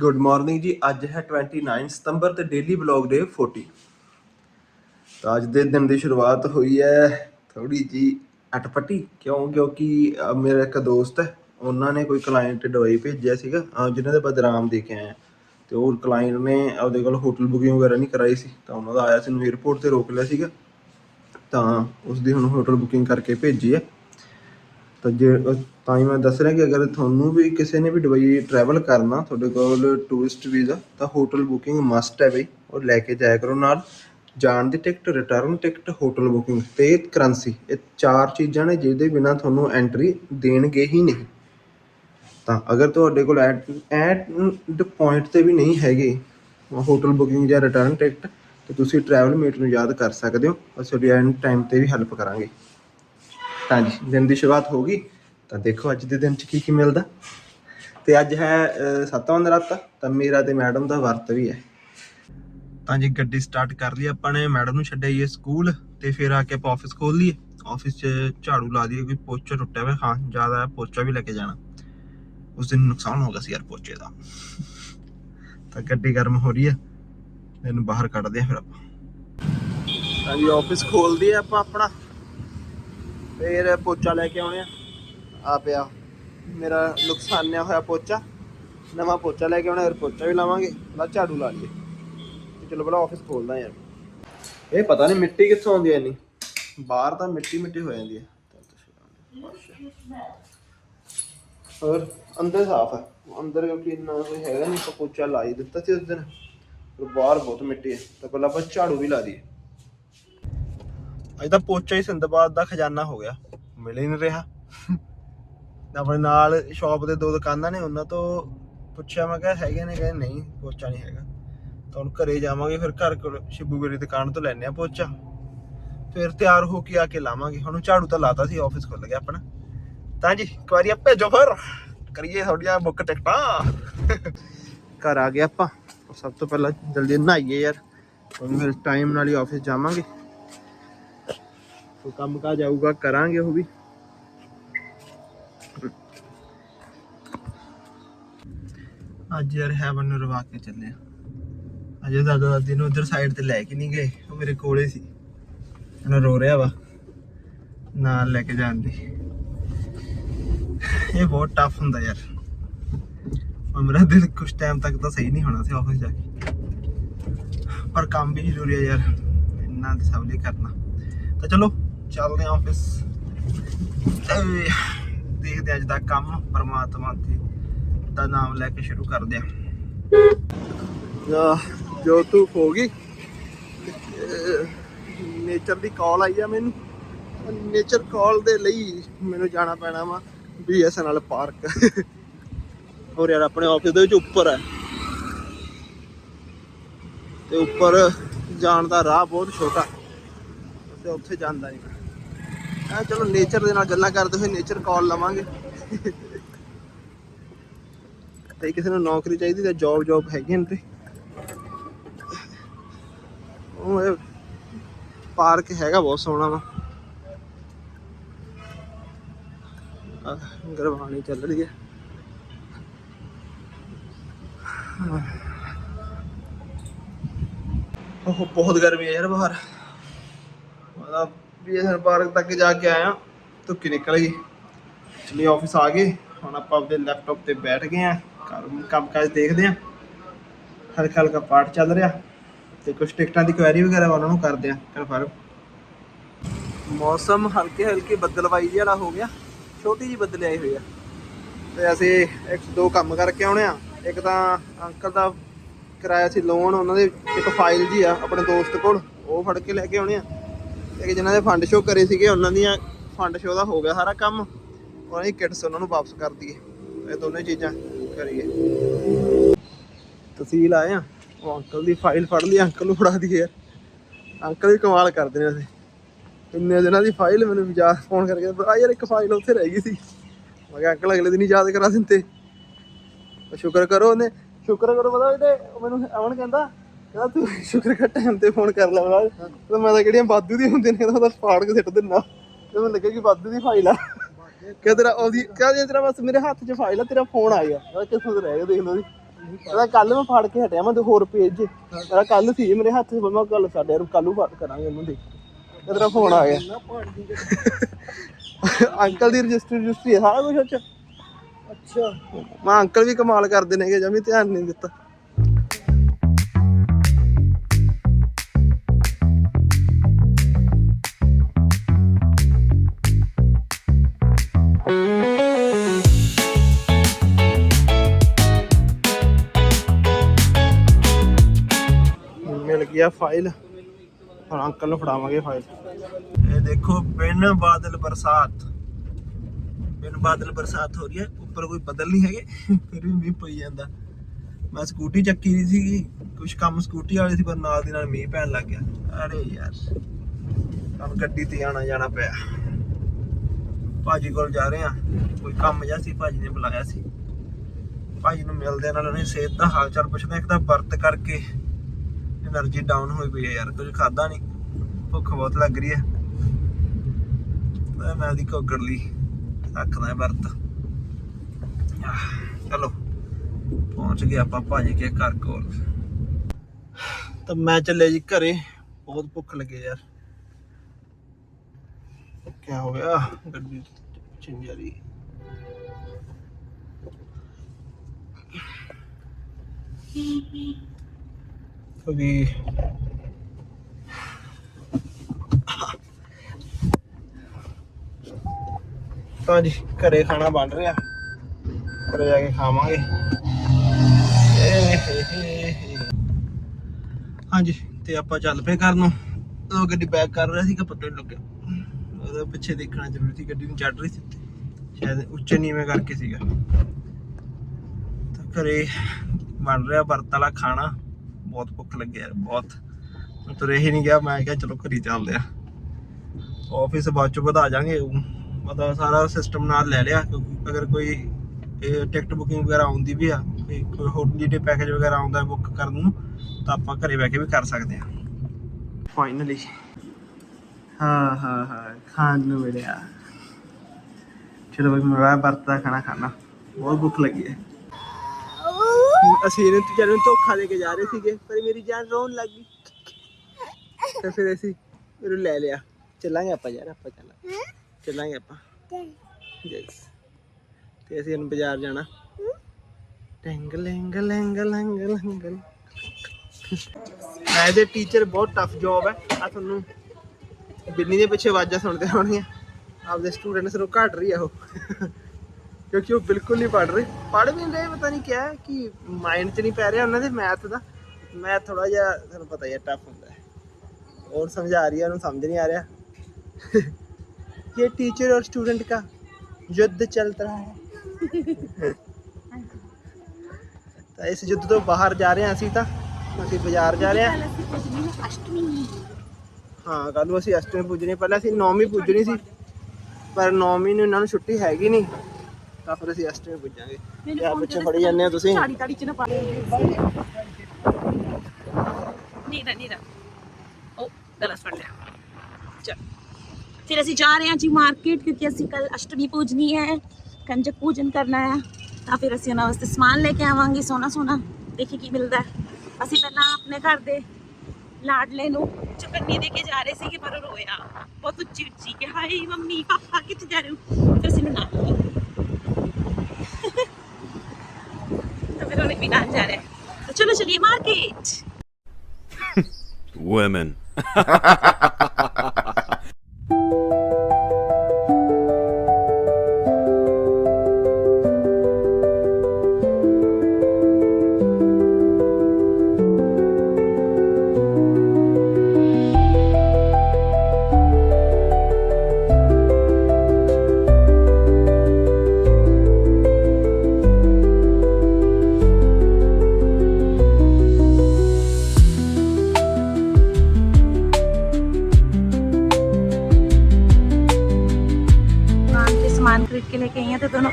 Good morning ਜੀ ਅੱਜ ਹੈ 29 ਸਤੰਬਰ ਤੇ ਡੇਲੀ ਬਲੌਗ ਡੇ 40 ਤਾਂ ਅੱਜ ਦੇ ਦਿਨ ਦੀ ਸ਼ੁਰੂਆਤ ਹੋਈ ਹੈ ਥੋੜੀ ਜੀ ਅਟਪਟੀ। ਕਿਉਂ? ਕਿਉਂਕਿ ਮੇਰਾ ਇੱਕ ਦੋਸਤ ਹੈ ਉਹਨਾਂ ਨੇ ਕੋਈ ਕਲਾਇੰਟ ਦੁਬਈ ਭੇਜਿਆ ਸੀਗਾ। ਅਹ, ਜਿਨ੍ਹਾਂ ਦੇ ਬਦਰਾਮ ਦੇ ਕੇ ਆਇਆ ਆ ਤੇ ਉਹ ਕਲਾਇੰਟ ਨੇ ਉਹਦੇ ਕੋਲ ਹੋਟਲ ਬੁਕਿੰਗ ਵਗੈਰਾ ਨਹੀਂ ਕਰਾਈ ਸੀ। ਤਾਂ ਉਹਨਾਂ ਦਾ ਆਇਆ ਸੀ ਨੂੰ 에어ਪੋਰਟ ਤੇ ਰੋਕ ਲਿਆ ਸੀਗਾ। ਤਾਂ ਉਸ ਦੀ ਹੁਣ ਹੋਟਲ ਬੁਕਿੰਗ ਕਰਕੇ ਭੇਜੀ ਹੈ। ਤਾਂ ਜੇ, ਤਾਂ ਹੀ ਮੈਂ ਦੱਸ ਰਿਹਾ ਕਿ ਅਗਰ ਤੁਹਾਨੂੰ ਵੀ ਕਿਸੇ ਨੇ ਵੀ ਦੁਬਈ ਟਰੈਵਲ ਕਰਨਾ, ਤੁਹਾਡੇ ਕੋਲ ਟੂਰਿਸਟ ਵੀਜ਼ਾ ਤਾਂ ਹੋਟਲ ਬੁਕਿੰਗ ਮਸਟ ਹੈ ਬਈ, ਉਹ ਲੈ ਕੇ ਜਾਇਆ ਕਰੋ ਨਾਲ। ਜਾਣ ਦੀ ticket return ticket hotel booking ਤੇ ਕਰੰਸੀ ਇਹ ਚਾਰ ਚੀਜ਼ਾਂ ਨੇ ਜਿਹਦੇ ਬਿਨਾ ਤੁਹਾਨੂੰ ਐਂਟਰੀ ਦੇਣਗੇ ਹੀ ਨਹੀਂ। ਤਾਂ ਅਗਰ ਤੁਹਾਡੇ ਕੋਲ ਐਟ ਐਟ ਦ ਪੁਆਇੰਟ ਤੇ ਵੀ ਨਹੀਂ ਹੈਗੇ ਹੋਟਲ ਬੁਕਿੰਗ ਜਾਂ ਰਿਟਰਨ ਟਿਕਟ ਤੇ ਤੁਸੀਂ ਟਰੈਵਲ ਮੇਟ ਨੂੰ ਯਾਦ ਕਰ ਸਕਦੇ ਹੋ। ਅਸੀਂ ਤੁਹਾਡੀ ਐਂਡ ਟਾਈਮ ਤੇ ਵੀ ਹੈਲਪ ਕਰਾਂਗੇ। ਤਾਂ ਦਿਨ ਦੀ ਸ਼ੁਰੂਆਤ ਹੋ ਗਈ। ਤਾਂ ਦੇਖੋ ਅੱਜ ਦੇ ਦਿਨ ਚ ਕੀ ਕੀ ਮਿਲਦਾ। ਤੇ ਅੱਜ ਹੈ ਅਹ, ਨਰਾਤਾ। ਤਾਂ ਮੇਰਾ ਤੇ ਮੈਡਮ ਦਾ ਵਰਤ ਵੀ ਹੈ। ਤਾਂ ਜੀ ਗੱਡੀ ਸਟਾਰਟ ਕਰ ਲਈ ਆਪਾਂ ਨੇ। ਮੈਡਮ ਨੂੰ ਛੱਡਿਆ ਸਕੂਲ ਤੇ ਫਿਰ ਆ ਕੇ ਆਪਾਂ ਆਫਿਸ ਖੋਲ ਲਈਏ। ਆਫਿਸ 'ਚ ਝਾੜੂ ਲਾ ਦਈਏ ਕੋਈ ਪੋਚਾ ਟੁੱਟਿਆ ਹੋਇਆ ਹਾਂ ਜ਼ਿਆਦਾ ਪੋਚਾ ਵੀ ਲੈ ਕੇ ਜਾਣਾ। ਉਸ ਦਿਨ ਨੁਕਸਾਨ ਹੋ ਗਿਆ ਸੀ ਯਾਰ ਪੋਚੇ ਦਾ। ਤਾਂ ਗੱਡੀ ਗਰਮ ਹੋ ਰਹੀ ਹੈ। ਇਹਨੂੰ ਬਾਹਰ ਕੱਢਦੇ ਆ ਫਿਰ ਆਪਾਂ। ਤਾਂ ਜੀ ਆਫਿਸ ਖੋਲਦੀ ਆ ਆਪਾਂ ਆਪਣਾ। ਫਿਰ ਪੋਚਾ ਲੈ ਕੇ ਆਉਣੇ ਆ। ਆ ਪਿਆ। ਮੇਰਾ ਨੁਕਸਾਨਿਆ ਹੋਇਆ ਪੋਚਾ। ਨਵਾਂ ਪੋਚਾ ਲੈ ਕੇ ਆਉਣਾ ਫਿਰ ਪੋਚਾ ਵੀ ਲਾਵਾਂਗੇ। ਪਹਿਲਾਂ ਝਾੜੂ ਲਾ ਲਈਏ। ਤੇ ਚਲੋ ਪਹਿਲਾਂ ਆਫਿਸ ਖੋਲਦਾ ਯਾਰ। ਇਹ ਪਤਾ ਨਹੀਂ ਮਿੱਟੀ ਕਿੱਥੋਂ ਆਉਂਦੀ ਐ ਨਹੀਂ ਬਾਹਰ ਤਾਂ ਮਿੱਟੀ ਮਿੱਟੀ ਹੋ ਜਾਂਦੀ ਹੈ। ਹੋਰ ਅੰਦਰ ਸਾਫ਼ ਹੈ। ਅੰਦਰ ਕਿਉਂਕਿ ਇੰਨਾ ਕੋਈ ਹੈਗਾ ਨਹੀਂ ਪੋਚਾ ਲਾ ਹੀ ਦਿੱਤਾ ਸੀ ਉਸ ਦਿਨ। ਪਰ ਬਾਹਰ ਬਹੁਤ ਮਿੱਟੀ ਹੈ। ਤਾਂ ਪਹਿਲਾਂ ਆਪਾਂ ਝਾੜੂ ਵੀ ਲਾ ਦਈਏ। ਅੱਜ ਤਾਂ ਪੋਚਾ ਹੀ ਸਿੰਦਬਾਦ ਦਾ ਖਜ਼ਾਨਾ ਹੋ ਗਿਆ। ਮਿਲ ਹੀ ਨਹੀਂ ਰਿਹਾ। ਆਪਣੇ ਨਾਲ ਸ਼ਾਪ ਦੇ ਦੋ ਦੁਕਾਨਾਂ ਨੇ, ਉਹਨਾਂ ਤੋਂ ਪੁੱਛਿਆ, ਮੈਂ ਕਿਹਾ, ਹੈਗੇ ਨੇ? ਕਹਿੰਦੇ, ਨਹੀਂ, ਪੋਚਾ ਨਹੀਂ ਹੈਗਾ। ਤਾਂ ਹੁਣ ਘਰੇ ਜਾਵਾਂਗੇ, ਫਿਰ ਘਰ ਕੋਲ ਸ਼ਿਬੂ ਮੇਰੀ ਦੁਕਾਨ ਤੋਂ ਲੈਣੇ ਆ ਪੋਚਾ। ਫਿਰ ਤਿਆਰ ਹੋ ਕੇ ਆ ਕੇ ਲਾਵਾਂਗੇ। ਹੁਣ ਝਾੜੂ ਤਾਂ ਲਾਤਾ ਸੀ ਆਫਿਸ ਖੁੱਲ ਗਿਆ ਆਪਣਾ। ਤਾਂ ਜੀ, ਇੱਕ ਵਾਰੀ ਆ ਭੇਜੋ ਫਿਰ ਕਰੀਏ ਤੁਹਾਡੀਆਂ ਬੁੱਕ ਟਿਕਟਾਂ ਘਰ ਆ ਗਏ ਆਪਾਂ। ਸਭ ਤੋਂ ਪਹਿਲਾਂ ਜਲਦੀ ਨਹਾਈਏ ਯਾਰ। ਹੁਣ ਫਿਰ ਟਾਈਮ ਨਾਲ ਹੀ ਆਫਿਸ ਜਾਵਾਂਗੇ। ਕੋਈ ਕੰਮ ਕਾਜ ਆਊਗਾ, ਕਰਾਂਗੇ ਉਹ ਵੀ। ਅੱਜ ਯਾਰ ਹੈਵਨ ਨੂੰ ਰਵਾ ਕੇ ਚੱਲੇ ਆ। ਅਜੇ ਦਾਦਾ ਦਾਦੀ ਨੂੰ ਉਧਰ ਸਾਈਡ ਤੇ ਲੈ ਕੇ ਨਹੀਂ ਗਏ, ਉਹ ਮੇਰੇ ਕੋਲੇ ਸੀ। ਇਹਨਾਂ ਰੋ ਰਿਹਾ ਵਾ, ਨਾਲ ਲੈ ਕੇ ਜਾਣ ਦੀ। ਇਹ ਬਹੁਤ ਟਫ ਹੁੰਦਾ ਯਾਰ। ਮੇਰਾ ਦਿਲ ਕੁਝ ਟਾਈਮ ਤੱਕ ਤਾਂ ਸਹੀ ਨਹੀਂ ਹੋਣਾ ਸੀ ਆਫਿਸ ਜਾ ਕੇ। ਪਰ ਕੰਮ ਵੀ ਜ਼ਰੂਰੀ ਹੈ ਯਾਰ, ਇੰਨਾ ਸਭ ਲਈ ਕਰਨਾ। ਤਾਂ ਚਲੋ ਚੱਲਦੇ ਹਾਂ ਆਫਿਸ ਤੇ ਦੇਖਦੇ ਹਾਂ ਅੱਜ ਦਾ ਕੰਮ ਪਰਮਾਤਮਾ ਤੇ ਦਾ ਨਾਮ ਲੈ ਕੇ ਸ਼ੁਰੂ ਕਰਦੇ ਹਾਂ। ਜੋ ਤੂੰ ਹੋ ਗਈ ਨੇਚਰ ਦੀ ਕਾਲ ਆਈ ਆ ਮੈਨੂੰ। ਨੇਚਰ ਕਾਲ ਦੇ ਲਈ ਮੈਨੂੰ ਜਾਣਾ ਪੈਣਾ ਵਾ ਬੀਐਸਐਨਐਲ ਪਾਰਕ ਹੋਰ ਯਾਰ, ਆਪਣੇ ਆਫਿਸ ਦੇ ਵਿੱਚ ਉੱਪਰ ਹੈ ਤੇ ਉੱਪਰ ਜਾਣ ਦਾ ਰਾਹ ਬਹੁਤ ਛੋਟਾ। ਤੇ ਉੱਥੇ ਜਾਂਦਾ ਨਹੀਂ ਆ ਚਲੋ ਨੇਚਰ ਦੇ ਨਾਲ ਗੱਲਾਂ ਕਰਦੇ ਹੋਏ ਨੇਚਰ ਕਾਲ ਲਵਾਂਗੇ। ਤੇ ਕਿਸੇ ਨੂੰ ਨੌਕਰੀ ਚਾਹੀਦੀ ਤੇ ਜੌਬ ਜੌਬ ਹੈਗੀ ਨੇ ਤੇ। ਉਹ ਪਾਰਕ ਹੈਗਾ ਬਹੁਤ ਸੋਹਣਾ ਵਾ। ਆਹ, ਗੁਰਬਾਣੀ ਚੱਲ ਰਹੀ ਹੈ। ਉਹ ਬਹੁਤ ਗਰਮੀ ਹੈ ਯਾਰ ਬਾਹਰ। ਬੀਐਸਐਨ ਪਾਰਕ ਤੱਕ ਜਾ ਕੇ ਆਇਆ, ਧੁੱਕੀ ਨਿਕਲ ਗਈ। ਚਲੀ ਆਫਿਸ ਆ ਗਏ, ਹੁਣ ਆਪਾਂ ਆਪਣੇ ਲੈਪਟਾਪ ਤੇ ਬੈਠ ਗਏ ਆ ਕੰਮ ਕਾਜ ਦੇਖਦੇ ਆ ਹਲਕਾ ਹਲਕਾ ਪਾਠ ਚੱਲ ਰਿਹਾ ਤੇ ਕੁਝ ਟਿਕਟਾਂ ਦੀ ਕੁਐਰੀ ਵਗੈਰਾ ਉਹਨਾਂ ਨੂੰ ਕਰਦੇ ਆ ਕਨਫਰਮ ਮੌਸਮ ਹਲਕੇ ਹਲਕੇ ਬੱਦਲਵਾਈ ਜਿਹਾ ਹੋ ਗਿਆ, ਛੋਟੀ ਜੀ ਬੱਦਲ ਆਈ ਹੋਈ ਆ। ਤੇ ਅਸੀਂ ਇੱਕ ਦੋ ਕੰਮ ਕਰਕੇ ਆਉਣੇ ਆ ਇੱਕ ਤਾਂ ਅੰਕਲ ਦਾ ਕਿਰਾਇਆ ਸੀ ਲੋਨ ਉਹਨਾਂ ਦੇ ਇੱਕ ਫਾਈਲ ਜੀ ਆ, ਆਪਣੇ ਦੋਸਤ ਕੋਲ, ਉਹ ਫੜ ਕੇ ਲੈ ਕੇ ਆਉਣੇ ਆ ਇੱਕ ਜਿਨ੍ਹਾਂ ਦੇ ਫੰਡ ਸ਼ੋ ਕਰੇ ਸੀਗੇ, ਉਹਨਾਂ ਦੀਆਂ ਫੰਡ ਸ਼ੋ ਦਾ ਹੋ ਗਿਆ ਸਾਰਾ ਕੰਮ। ਉਹਨਾਂ ਦੀ ਕਿਟਸ ਉਹਨਾਂ ਨੂੰ ਵਾਪਸ ਕਰ ਦਈਏ। ਇਹ ਦੋਨੇ ਚੀਜ਼ਾਂ ਕਰੀਏ। ਤਹਿਸੀਲ ਆਏ ਆ। ਉਹ ਅੰਕਲ ਦੀ ਫਾਈਲ ਫੜ ਲਈ, ਅੰਕਲ ਨੂੰ ਫੜਾ ਦਈਏ ਯਾਰ। ਅੰਕਲ ਵੀ ਕਮਾਲ ਕਰਦੇ ਨੇ ਅਸੀਂ ਇੰਨੇ ਦਿਨਾਂ ਦੀ ਫਾਈਲ ਮੈਨੂੰ ਯਾਦ ਫੋਨ ਕਰਕੇ ਆ ਯਾਰ, ਇੱਕ ਫਾਈਲ ਉੱਥੇ ਰਹਿ ਗਈ ਸੀ। ਮੈਂ ਕਿਹਾ, ਅੰਕਲ, ਅਗਲੇ ਦਿਨ ਹੀ ਯਾਦ ਕਰਾ ਦਿੰਦੇ। ਸ਼ੁਕਰ ਕਰੋ ਉਹਨੇ। ਸ਼ੁਕਰ ਕਰੋ, ਪਤਾ ਇਹਦੇ ਮੈਨੂੰ ਅਮਨ ਕਹਿੰਦਾ ਕਹਿੰਦਾ ਤੂੰ ਸ਼ੁਕਰ ਕਰ ਟਾਈਮ ਤੇ ਫੋਨ ਕਰ ਲੈ ਮੈਂ ਤਾਂ ਮੈਂ ਤਾਂ ਕਿਹੜੀਆਂ ਵਾਧੂ ਦੀ ਹੁੰਦੀਆਂ ਨੇ ਕਹਿੰਦਾ ਫਾੜ ਕੇ ਸਿੱਟ ਦਿੰਦਾ। ਤੇ ਮੈਨੂੰ ਲੱਗਾ ਕਿ ਵਾਧੂ ਦੀ ਫਾਈਲ ਆ। ਕਿ ਤੇਰਾ ਉਹਦੀ ਕਹ ਜੇ ਤੇਰਾ ਬਸ ਮੇਰੇ ਹੱਥ 'ਚ ਫਾਈਲ ਆ ਤੇਰਾ ਫੋਨ ਆ ਗਿਆ। ਕਿਹਾ ਕਿੱਥੋਂ ਤੇ ਰਹਿ ਗਿਆ ਦੇਖ ਲਓ ਜੀ। ਇਹਦਾ ਕੱਲ ਮੈਂ ਫੜ ਕੇ ਹਟਿਆ ਮੈਂ ਤੇ ਹੋਰ ਪੇਜ ਇਹਦਾ ਕੱਲ ਸੀ ਮੇਰੇ ਹੱਥ 'ਚ ਮੈਂ ਕੱਲ ਸਾਡੇ ਯਾਰ ਕੱਲ ਫੜ ਕਰਾਂਗੇ ਉਹਨੂੰ ਦੇਖ। ਤੇਰਾ ਫੋਨ ਆ ਗਿਆ। ਅੰਕਲ ਦੀ ਰਜਿਸਟਰੀ ਰਜਿਸਟਰੀ ਸਾਰਾ ਕੁਝ ਅੱਛਾ ਅੱਛਾ। ਮੈਂ ਅੰਕਲ ਵੀ ਕਮਾਲ ਕਰਦੇ ਨੇਗੇ ਜਮੀ ਧਿਆਨ ਨਹੀਂ ਦਿੱਤਾ। ਮਿਲ ਗਿਆ ਫਾਈਲ। ਹੁਣ ਅੰਕਲ ਨੂੰ ਫੜਾਵਾਂਗੇ ਫਾਈਲ। ਇਹ ਦੇਖੋ, ਬਿਨ ਬਾਦਲ ਬਰਸਾਤ। ਬਿਨ ਬਾਦਲ ਬਰਸਾਤ ਹੋ ਰਹੀ ਹੈ। ਉੱਪਰ ਕੋਈ ਬੱਦਲ ਨਹੀਂ ਹੈਗੇ। ਫਿਰ ਵੀ ਮੀਂਹ ਪਈ ਜਾਂਦਾ। ਮੈਂ ਸਕੂਟੀ ਚੱਕੀ ਦੀ ਸੀਗੀ। ਕੁਝ ਕੰਮ ਸਕੂਟੀ ਵਾਲੇ ਸੀ, ਪਰ ਨਾਲ ਦੀ ਨਾਲ ਮੀਂਹ ਪੈਣ ਲੱਗ ਗਿਆ। ਅਰੇ ਯਾਰ। ਹੁਣ ਗੱਡੀ ਤੇ ਆਣਾ ਜਾਣਾ ਪਿਆ। ਭਾਜੀ ਕੋਲ ਜਾ ਰਹੇ ਆ ਕੋਈ ਕੰਮ ਜਿਹਾ ਸੀ, ਭਾਜੀ ਨੇ ਬੁਲਾਇਆ ਸੀ। ਭਾਜੀ ਨੂੰ ਮਿਲਦੇ ਨਾਲ ਉਹਨੇ ਸਿਹਤ ਦਾ ਹਾਲ ਚਾਲ ਪੁੱਛਦੇ ਇੱਕ ਤਾਂ ਵਰਤ ਕਰਕੇ એનર્ਜੀ ਡਾਊਨ ਹੋਈ ਪਈ ਹੈ ਯਾਰ ਕੁਝ ਖਾਦਾ ਨਹੀਂ ਭੁੱਖ ਬਹੁਤ ਲੱਗ ਰਹੀ ਹੈ। ਮੈਂ ਦੀ ਕੋਕੜ ਲਈ ਰੱਖਦਾ ਵਰਤ। ਚਲੋ ਪਹੁੰਚ ਗਏ ਆਪਾਂ ਭੱਜ ਕੇ ਘਰ ਕੋਲ। ਤਾਂ ਮੈਂ ਚੱਲੇ ਜੀ ਘਰੇ ਬਹੁਤ ਭੁੱਖ ਲੱਗੇ ਯਾਰ। ਕਿਆ ਹੋ ਗਿਆ? ਗੱਡੀ ਚਿੰਜਾਰੀ Beep, beep. ਕभी ਤਾਂ ਜੀ, ਘਰੇ ਖਾਣਾ ਬਣ ਰਿਹਾ। ਘਰੇ ਜਾ ਕੇ ਖਾਵਾਂਗੇ। ਹਾਂਜੀ, ਤੇ ਆਪਾਂ ਚੱਲ ਪਏ ਘਰ ਨੂੰ। ਉਹ ਗੱਡੀ ਬੈਕ ਕਰ ਰਿਹਾ ਸੀ ਕਿ ਪਤਾ ਨਹੀਂ ਲੱਗਿਆ। ਉਹਦੇ ਪਿੱਛੇ ਦੇਖਣਾ ਜ਼ਰੂਰੀ ਸੀ, ਗੱਡੀ ਨੂੰ ਚੜ ਰਹੀ ਸੀ ਸ਼ਾਇਦ ਉੱਚੇ ਨੀਵੇਂ ਕਰਕੇ ਸੀਗਾ। ਤਾਂ ਘਰੇ ਬਣ ਰਿਹਾ ਵਰਤ ਵਾਲਾ ਖਾਣਾ। ਬਹੁਤ ਭੁੱਖ ਲੱਗੀ ਯਾਰ, ਬਹੁਤ। ਤੁਰੇ ਹੀ ਨਹੀਂ ਗਿਆ, ਮੈਂ ਕਿਹਾ ਚਲੋ ਘਰੀ ਚੱਲਦੇ ਆ। ਆਫਿਸ ਬਾਅਦ ਚ ਵਧਾ ਜਾਾਂਗੇ ਮਤਲਬ ਸਾਰਾ ਸਿਸਟਮ ਨਾਲ ਲੈ ਲਿਆ, ਕਿਉਂਕਿ ਅਗਰ ਕੋਈ ਟਿਕਟ ਬੁਕਿੰਗ ਵਗੈਰਾ ਆਉਂਦੀ ਵੀ ਆ, ਕੋਈ ਕੋਈ ਪੈਕੇਜ ਵਗੈਰਾ ਆਉਂਦਾ ਬੁੱਕ ਕਰਨ ਨੂੰ, ਤਾਂ ਆਪਾਂ ਘਰੇ ਬਹਿ ਕੇ ਵੀ ਕਰ ਸਕਦੇ ਆ। ਫਾਈਨਲੀ ਹਾਂ ਹਾਂ ਹਾਂ, ਖਾਣ ਨੂੰ ਮਿਲਿਆ। ਚਲੋ ਬਈ, ਮੈਂ ਵਰਤ ਦਾ ਖਾਣਾ ਖਾਣਾ ਬਹੁਤ ਭੁੱਖ ਲੱਗੀ ਹੈ। ਅਸੀਂ ਇਹਨੂੰ ਵਿਚਾਰੇ ਨੂੰ ਧੋਖਾ ਦੇ ਕੇ ਜਾ ਰਹੇ ਸੀਗੇ, ਪਰ ਮੇਰੀ ਜਾਨ ਰੋਣ ਲੱਗ ਗਈ। ਤੇ ਫਿਰ ਅਸੀਂ ਇਹਨੂੰ ਲੈ ਲਿਆ। ਚੱਲਾਂਗੇ ਆਪਾਂ ਯਾਰ, ਆਪਾਂ ਚੱਲਾਂਗੇ। ਚੱਲਾਂਗੇ ਆਪਾਂ। ਯੈਸ ਤੇ ਅਸੀਂ ਇਹਨੂੰ ਬਾਜ਼ਾਰ ਜਾਣਾ। ਟੈਂਗ ਲੈਂਗ ਲੈਂਗ ਲੈਂਗ ਲੈਂਗ ਮੈਂ ਦੇ ਟੀਚਰ ਬਹੁਤ ਟਫ ਜੌਬ ਹੈ। ਆ ਤੁਹਾਨੂੰ ਬਿੰਨੀ ਦੇ ਪਿੱਛੇ ਆਵਾਜ਼ਾਂ ਸੁਣਦੇ ਹੋਣਗੀਆਂ। ਆਪਦੇ ਸਟੂਡੈਂਟਸ ਨੂੰ ਘਾਟ ਰਹੀ ਆ ਉਹ। ਕਿਉਂਕਿ ਉਹ ਬਿਲਕੁਲ ਨਹੀਂ ਪੜ ਰਹੇ ਪੜ ਵੀ ਨਹੀਂ ਰਹੇ ਪਤਾ ਨਹੀਂ ਕਿਆ ਹੈ ਕਿ ਮਾਈਂਡ 'ਚ ਨਹੀਂ ਪੈ ਰਿਹਾ ਉਹਨਾਂ ਦੇ ਮੈਥ ਦਾ ਮੈਥ ਥੋੜਾ ਜਿਹਾ ਤੁਹਾਨੂੰ ਪਤਾ ਹੀ ਹੈ ਟਫ ਹੁੰਦਾ ਹੈ और समझा रही है उन्हें समझ नहीं आ रहा ये टीचर और स्टूडेंट का युद्ध चल रहा है ਤਾਂ ਇਸ ਯੁੱਧ ਤੋਂ ਬਾਹਰ ਜਾ ਰਹੇ ਹਾਂ ਅਸੀਂ ਤਾਂ ਅਸੀਂ ਬਾਜ਼ਾਰ ਜਾ ਰਹੇ ਹਾਂ ਹਾਂ ਕੱਲ ਨੂੰ ਅਸੀਂ ਅਸ਼ਟਮੀ ਪੂਜਣੀ ਪਹਿਲਾਂ ਅਸੀਂ ਨੌਵੀਂ ਪੂਜਣੀ ਸੀ ਪਰ ਨੌਵੀਂ ਨੂੰ ਇਹਨਾਂ ਨੂੰ ਛੁੱਟੀ ਹੈਗੀ ਨਹੀਂ ਤਾਂ ਫਿਰ ਅਸੀਂ ਅਸ਼ਟਮੀ ਪੂਜਾਂਗੇ। ਯਾਰ ਪਿੱਛੇ ਫੜੀ ਜਾਂਦੇ ਹੋ ਤੁਸੀਂ? ਸਾੜੀ ਤਾੜੀ ਚ ਨਾ ਪਾ ਨੀਰਾ ਨੀਰਾ। ਉਹ ਗਲਤ ਫੜ ਲਿਆ। ਚਲ। ਫਿਰ ਅਸੀਂ ਜਾ ਰਹੇ ਹਾਂ ਜੀ ਮਾਰਕੀਟ ਕਿਉਂਕਿ ਅਸੀਂ ਕੱਲ ਅਸ਼ਟਮੀ ਪੂਜਨੀ ਹੈ ਕੰਜਕ ਪੂਜਨ ਕਰਨਾ ਹੈ। ਤਾਂ ਫਿਰ ਅਸੀਂ ਉਹਨਾਂ ਵਾਸਤੇ ਸਮਾਨ ਲੈ ਕੇ ਆਵਾਂਗੇ ਸੋਨਾ ਸੋਨਾ ਦੇਖੀ ਕੀ ਮਿਲਦਾ ਅਸੀਂ ਪਹਿਲਾਂ ਆਪਣੇ ਘਰ ਦੇ ਲਾਡਲੇ ਨੂੰ ਚੁਕੰਨੀ ਦੇ ਕੇ ਜਾ ਰਹੇ ਸੀਗੇ ਪਰ ਉਹ ਰੋਇਆ। ਬਹੁਤ ਉੱਚੀ ਉੱਚੀ ਕਿ ਹਾਏ ਮੰਮੀ ਪਾਪਾ ਕਿੱਥੇ ਜਾ ਰਹੇ ਹੋ? ਫਿਰ ਅਸੀਂ ਨੂੰ ਉਹਨੇ ਜਾ ਰਿਹਾ ਚਲੋ ਚਲਿਏ ਮਾਰਕੀਟ Women.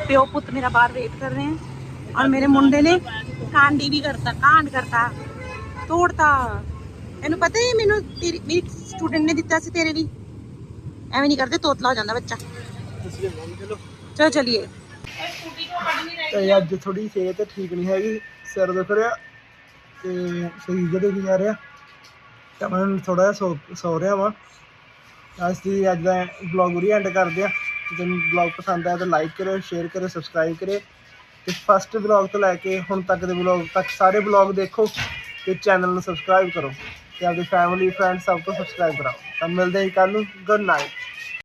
लेके आई हैं तो दोनों प्यो पुत मेरा बाहर वेट कर रहे हैं और मेरे मुंडे ने ਕਾਂਡੀ ਵੀ ਕਰਤਾ ਕਾਂਡ ਕਰਤਾ ਤੋੜਤਾ ਇਹਨੂੰ ਪਤਾ ਹੈ ਮੈਨੂੰ ਤੇਰੀ ਮੇਰੀ ਸਟੂਡੈਂਟ ਨੇ ਦਿੱਤਾ ਸੀ ਤੇਰੇ ਲਈ ਐਵੇਂ ਨਹੀਂ ਕਰਦੇ ਤੋਤਲਾ ਹੋ ਜਾਂਦਾ ਬੱਚਾ ਤੁਸੀਂ ਚਲੋ ਚਲੋ ਚਲਿਏ ਤੇ ਅੱਜ ਥੋੜੀ ਸਿਹਤ ਠੀਕ ਨਹੀਂ ਹੈਗੀ ਸਿਰ ਦੁਖ ਰਿਹਾ ਤੇ ਸਰੀਰ ਜਿਹਦੇ ਵੀ ਜਾ ਰਿਹਾ ਤਾਂ ਮੈਂ ਥੋੜਾ ਜਿਹਾ ਸੌ ਸੌ ਰਿਹਾ ਵਾਂ ਅੱਜ ਦੀ ਅੱਜ ਦਾ ਬਲੌਗ ਉਰੀ ਐਂਡ ਕਰਦੇ ਆ ਜੇ ਤੁਹਾਨੂੰ ਬਲੌਗ ਪਸੰਦ ਆਇਆ ਤਾਂ ਲਾਈਕ ਕਰਿਓ ਸ਼ੇਅਰ ਕਰਿਓ ਸਬਸਕ੍ਰਾਈਬ ਕਰਿਓ। ਤੇ ਫਸਟ ਬਲੌਗ ਤੋਂ ਲੈ ਕੇ ਹੁਣ ਤੱਕ ਦੇ ਬਲੌਗ ਤੱਕ ਸਾਰੇ ਬਲੌਗ ਦੇਖੋ ਤੇ ਚੈਨਲ ਨੂੰ ਸਬਸਕ੍ਰਾਈਬ ਕਰੋ ਤੇ ਆਪਣੀ ਫੈਮਿਲੀ ਫਰੈਂਡ ਸਭ ਤੋਂ ਸਬਸਕ੍ਰਾਈਬ ਕਰਾਓ। ਤਾਂ ਮਿਲਦੇ ਹਾਂ ਕੱਲ ਨੂੰ। Good night